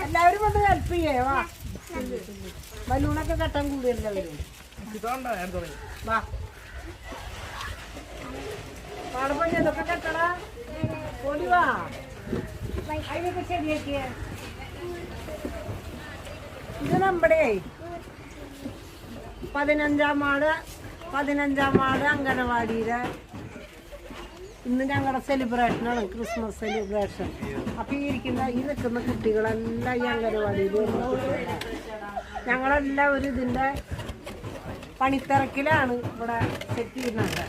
എല്ലാവരും വന്ന് ഹെൽപ്പ് ചെയ്യേ. വാ. ബലൂണൊക്കെ കെട്ടാൻ കൂടി എല്ലാവരും വാ. കെട്ടടാ ഓടി വാ. അതിനൊക്കെ ശരിയാക്കിയേ ഇത് നമ്മുടെ പതിനഞ്ചാം വാർഡ് പതിനഞ്ചാം വാർഡ് അംഗനവാടിയുടെ ഇന്ന് ഞങ്ങളുടെ സെലിബ്രേഷനാണ് ക്രിസ്മസ് സെലിബ്രേഷൻ അപ്പൊ ഈ ഇരിക്കുന്ന ഈ നിൽക്കുന്ന കുട്ടികളെല്ലാം ഈ അംഗനവാടിയിൽ വരുന്ന ഒരു ഞങ്ങളെല്ലാവരും ഇതിന്റെ പണിത്തിരക്കിലാണ് ഇവിടെ സെറ്റ് ചെയ്യുന്നത്.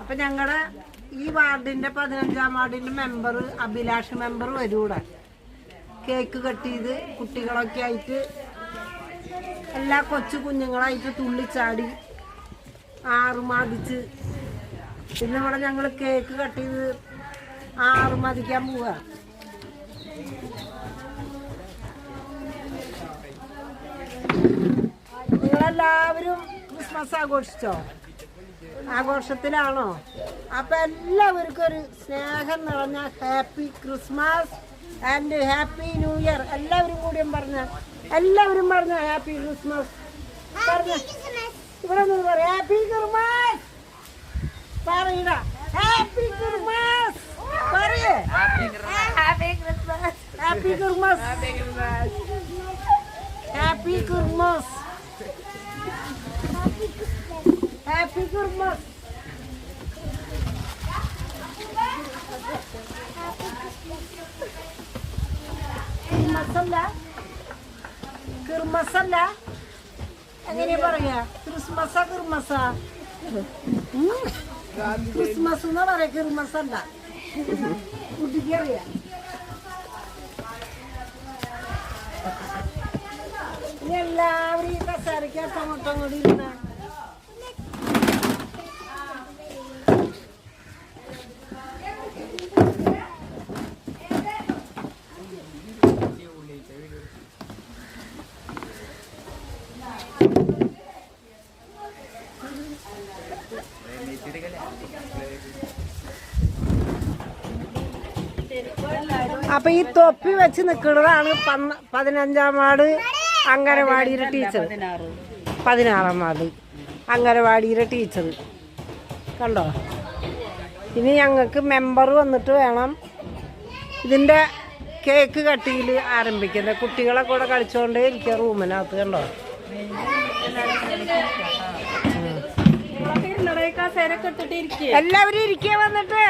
അപ്പൊ ഞങ്ങളുടെ ഈ വാർഡിന്റെ പതിനഞ്ചാം വാർഡിന്റെ മെമ്പർ അഭിലാഷ് മെമ്പർ വരും ഇവിടെ. കേക്ക് കട്ട് ചെയ്ത് കുട്ടികളൊക്കെ ആയിട്ട് എല്ലാ കൊച്ചു കുഞ്ഞുങ്ങളായിട്ട് തുള്ളിച്ചാടി ആറുമാതിച്ച് പിന്നെ ഇവിടെ ഞങ്ങൾ കേക്ക് കട്ട് ചെയ്ത് ആറുമാതിക്കാൻ പോവാ. നിങ്ങളെല്ലാവരും ക്രിസ്മസ് ആഘോഷിച്ചോ? ആഘോഷത്തിലാണോ? അപ്പൊ എല്ലാവർക്കും ഒരു സ്നേഹം നിറഞ്ഞ happy Christmas and happy new year എല്ലാവരും കൂടിയും പറഞ്ഞ എല്ലാവരും പറഞ്ഞ ഹാപ്പി ക്രിസ്മസ് പറഞ്ഞ ഇവിടെ നിന്ന് പറ ഹാപ്പി ക്രിസ്മസ് പറയട ഹാപ്പി ക്രിസ്മസ് പറയേ happy Christmas happy Christmas happy Christmas ക്രിസ്മസല്ല ക്രിസ്മസല്ല എങ്ങനെയാ പറയാ? ക്രിസ്മസാ ക്രിസ്മസാ. ക്രിസ്മസ് എന്നാ പറയാ? ക്രിസ്മസ് അല്ല. കുട്ടിക്ക് അറിയാം. എല്ലാവരും ഈ കസേരയ്ക്കകത്ത് അങ്ങോട്ടും കൂടി ഇരുന്ന. അപ്പൊ ഈ തൊപ്പി വെച്ച് നിൽക്കുന്നതാണ് പന്ന- പതിനഞ്ചാം വാർഡ് അങ്കനവാടിയിലെ ടീച്ചർ. പതിനാറാം. വാർഡ് അങ്കനവാടിയിലെ ടീച്ചർ. കണ്ടോ? ഇനി ഞങ്ങൾക്ക് മെമ്പർ വന്നിട്ട് വേണം. ഇതിന്റെ കേക്ക് കട്ടിയിൽ ആരംഭിക്കുന്നത്. കുട്ടികളെ കൂടെ കളിച്ചുകൊണ്ടേ ഇരിക്കുക റൂമിനകത്ത് കണ്ടോ? എല്ലാവരും ഇരിക്കുക വന്നിട്ട്.